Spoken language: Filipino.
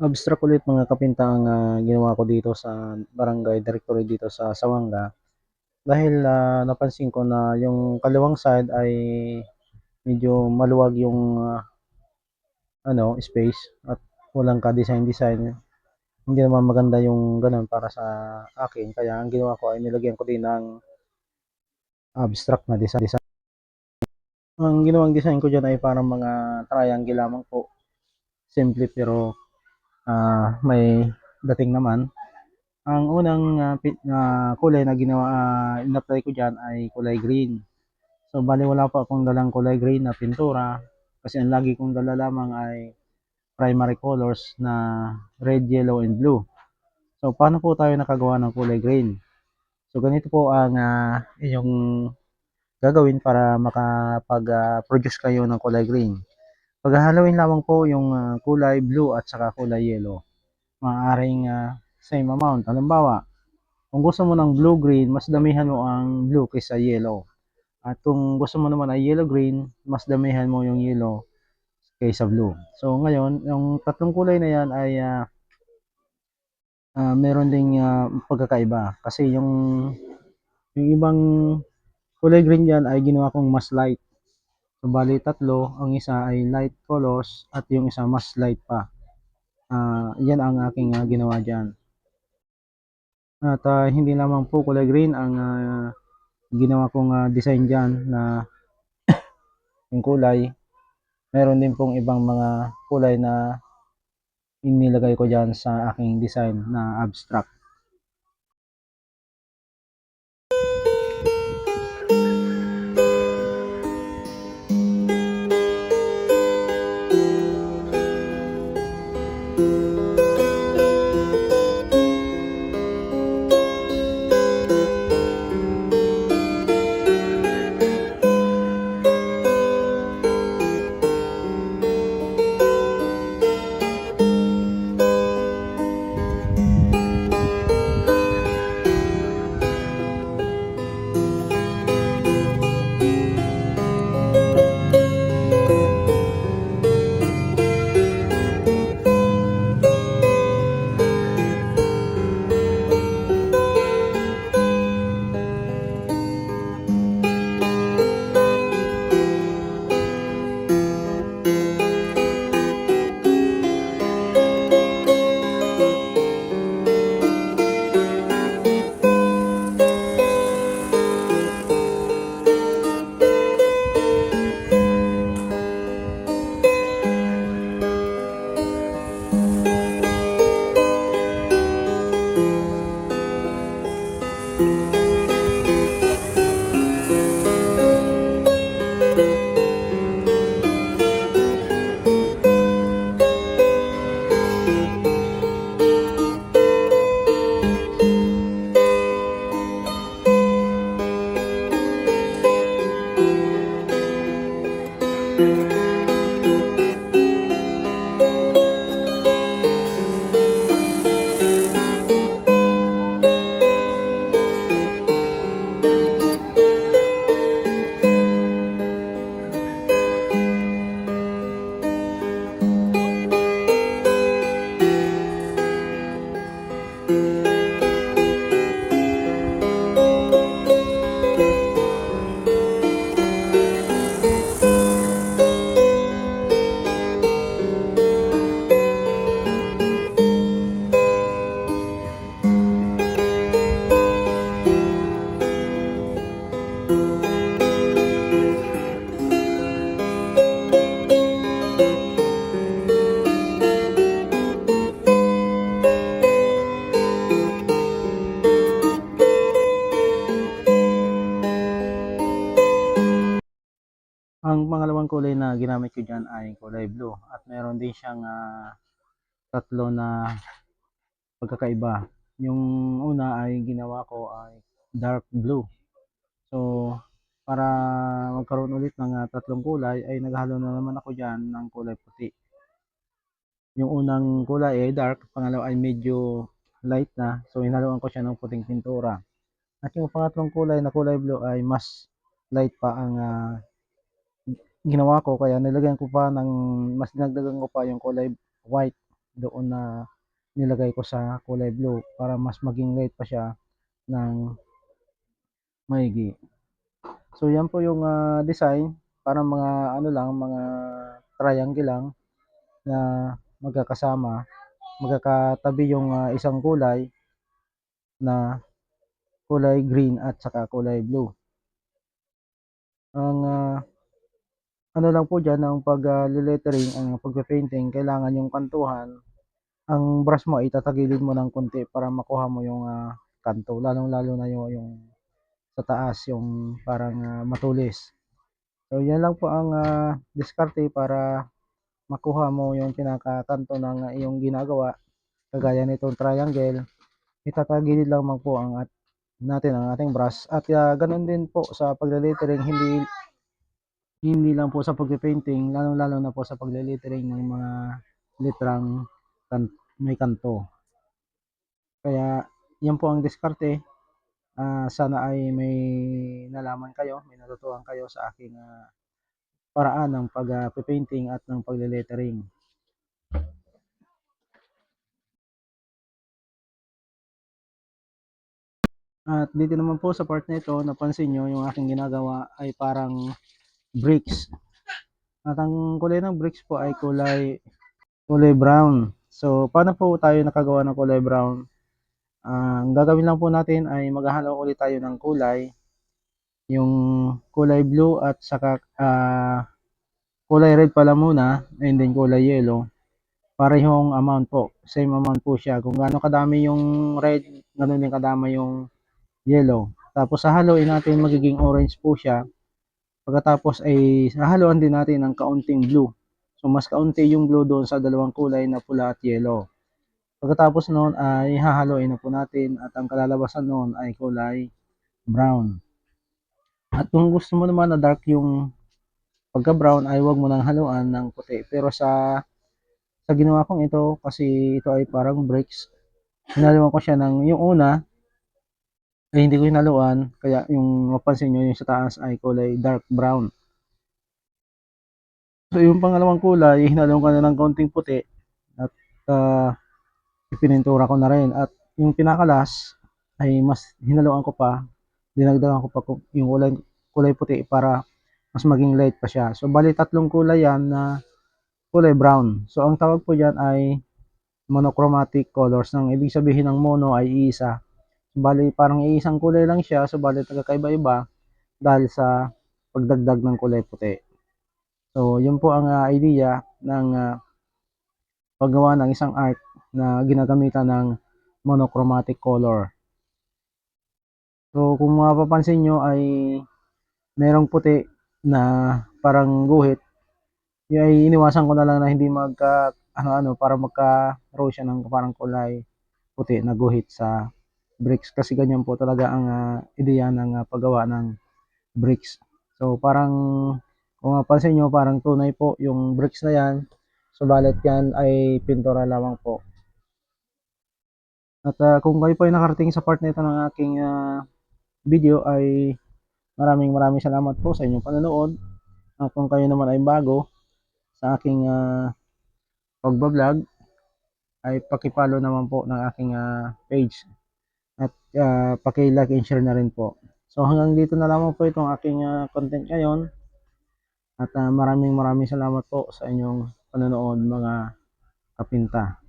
Abstract ulit mga kapinta ang ah, ginawa ko dito sa barangay directory dito sa Sawanga. Dahil ah, napansin ko na yung kaliwang side ay medyo maluwag yung ah, ano, space at walang ka-design-design. Hindi naman maganda yung ganun para sa akin. Kaya ang ginawa ko ay nilagyan ko din ng abstract na design. Ang ginawang design ko dyan ay parang mga triangle lamang po. Simple pero ah, may dating naman. Ang unang ah, pi- ah, kulay na ginawa ah, in-apply ko diyan ay kulay green. So bali wala pa akong dalang kulay green na pintura kasi ang lagi kong dala lamang ay primary colors na red, yellow, and blue. So paano po tayo nakagawa ng kulay green? So ganito po ang ah, inyong gagawin para makapag-produce kayo ng kulay green. Paghahalawin lamang po yung ah, kulay blue at saka kulay yellow. Maaaring ah, same amount. Halimbawa, kung gusto mo ng blue-green, mas damihan mo ang blue kaysa yellow. At kung gusto mo naman ay yellow-green, mas damihan mo yung yellow kaysa blue. So ngayon, yung tatlong kulay na yan ay ah, ah, meron ding ah, pagkakaiba. Kasi yung, yung ibang kulay green dyan ay ginawa kong mas light. So bali tatlo, ang isa ay light colors at yung isa mas light pa. Ah, yan ang aking ah, ginawa dyan. At ah, hindi lamang po kulay green ang ah, ginawa kong ah, design dyan na yung kulay. Meron din pong ibang mga kulay na inilagay ko dyan sa aking design na abstract. Ang pangalawang kulay na ginamit ko dyan ay kulay blue at meron din siyang ah, tatlo na pagkakaiba. Yung una ay ginawa ko ay dark blue. So, para magkaroon ulit ng ah, tatlong kulay ay naghalo na naman ako dyan ng kulay puti. Yung unang kulay ay dark, pangalawa ay medyo light na. So, hinaluan ko siya ng puting pintura. At yung pangatlong kulay na kulay blue ay mas light pa ang ah, ginawa ko kaya nilagyan ko pa ng mas dinagdagan ko pa yung kulay white doon na nilagay ko sa kulay blue para mas maging light pa siya ng maigi. So yan po yung ah, design para mga ano lang, mga triangle lang na magkakasama, magkakatabi yung ah, isang kulay na kulay green at saka kulay blue. Ang ah, ano lang po diyan ang pag ah, lettering, ang pagpe-painting, kailangan yung kantuhan, ang brush mo ay tatagilid mo ng konti para makuha mo yung ah, kanto, lalong-lalo na yung, yung sa taas, yung parang ah, matulis. So yan lang po ang ah, diskarte para makuha mo yung pinakakanto ng ah, iyong ginagawa. Kagaya nitong triangle, itatagilid lamang po ang at natin ang ating brush at ah, ganun din po sa pagle-lettering hindi hindi lang po sa pagpe-painting, lalong-lalo na po sa pagle-lettering ng mga litrang kan may kanto. Kaya yan po ang diskarte. Ah, sana ay may nalaman kayo, may natutuhan kayo sa aking ah, paraan ng pag-painting at ng pagle-lettering. At dito naman po sa part na ito, napansin nyo yung aking ginagawa ay parang bricks. At ang kulay ng bricks po ay kulay kulay brown. So, paano po tayo nakagawa ng kulay brown? Ah, ang gagawin lang po natin ay maghahalo ulit tayo ng kulay. Yung kulay blue at saka ah, kulay red pala muna and then kulay yellow. Parehong amount po. Same amount po siya. Kung gaano kadami yung red, ganoon din kadami yung yellow. Tapos hahaluin natin magiging orange po siya. Pagkatapos ay hahaluan din natin ng kaunting blue. So mas kaunti yung blue doon sa dalawang kulay na pula at yellow. Pagkatapos noon ay hahaluin na po natin at ang kalalabasan noon ay kulay brown. At kung gusto mo naman na dark yung pagka brown ay wag mo nang haluan ng puti. Pero sa sa ginawa kong ito kasi ito ay parang bricks. Hinaluan ko siya ng yung una ay hindi ko hinaluan kaya yung mapansin nyo yung sa taas ay kulay dark brown. So yung pangalawang kulay, hinaluan ko na ng kaunting puti at uh, ipinintura ko na rin. At yung pinakalas ay mas hinaluan ko pa, dinagdagan ko pa yung kulay, kulay puti para mas maging light pa siya. So bali tatlong kulay yan na kulay brown. So ang tawag po dyan ay monochromatic colors. Nang ibig sabihin ng mono ay iisa. Bali parang iisang kulay lang siya. So bali nagkakaiba-iba dahil sa pagdagdag ng kulay puti. So yun po ang uh, idea ng uh, paggawa ng isang art na ginagamitan ng monochromatic color. So kung mapapansin nyo ay merong puti na parang guhit yung ay iniwasan ko na lang na hindi magka ano-ano para magka-row siya ng parang kulay puti na guhit sa bricks kasi ganyan po talaga ang uh, ideya ng uh, paggawa ng bricks. So parang kung mapansin nyo parang tunay po yung bricks na yan subalit yan ay pintura lamang po. At uh, kung kayo po ay nakarating sa part na ito ng aking uh, video ay maraming maraming salamat po sa inyong panonood. At kung kayo naman ay bago, sa aking uh, pagbablog ay paki-follow naman po ng aking uh, page at uh, paki-like and share na rin po. So hanggang dito na lamang po itong aking uh, content ngayon at uh, maraming maraming salamat po sa inyong panonood mga kapinta.